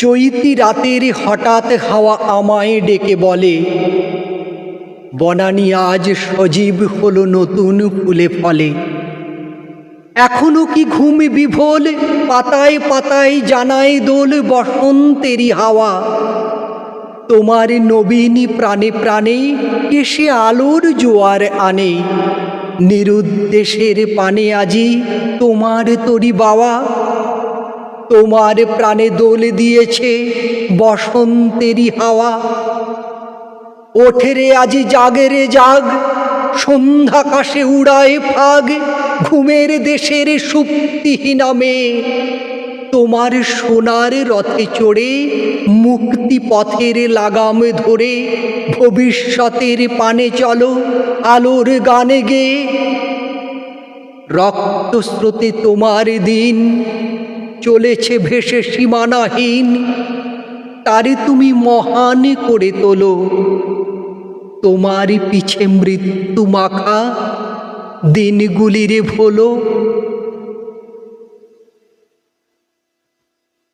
চৈতি রাতের হঠাৎ হাওয়া আমায় ডেকে বলে, বনানি, আজ সজীব হলো নতুন ফুলে ফলে। এখনও কি ঘুম বিভোল পাতায় পাতায় জানায় দোল বসন্তেরই হাওয়া। তোমার নবীন প্রাণে প্রাণে এসে আলোর জোয়ার আনে। নিরুদ্দেশের পানে আজি তোমার তরি বাওয়া। তোমার প্রাণে দোল দিয়েছে বসন্তেরই হাওয়া। ওঠে রে আজি জাগেরে জাগ, সন্ধ্যাকাশে উড়ায় ফাগ, ঘুমের দেশের সুপ্তিহীনা মেয়ে তোমার সোনার রথে চড়ে, মুক্তি পথের লাগাম ধরে, ভবিষ্যতের পানে চলো, আলোর গানে গেয়ে রক্তস্রোতে তোমার দিন চলেছে ভেসে সীমানাহীন। তারে তুমি মহান করে তোলো। তোমারই পিছে মৃত্যু মাখা। দিনগুলিরে ভোলো।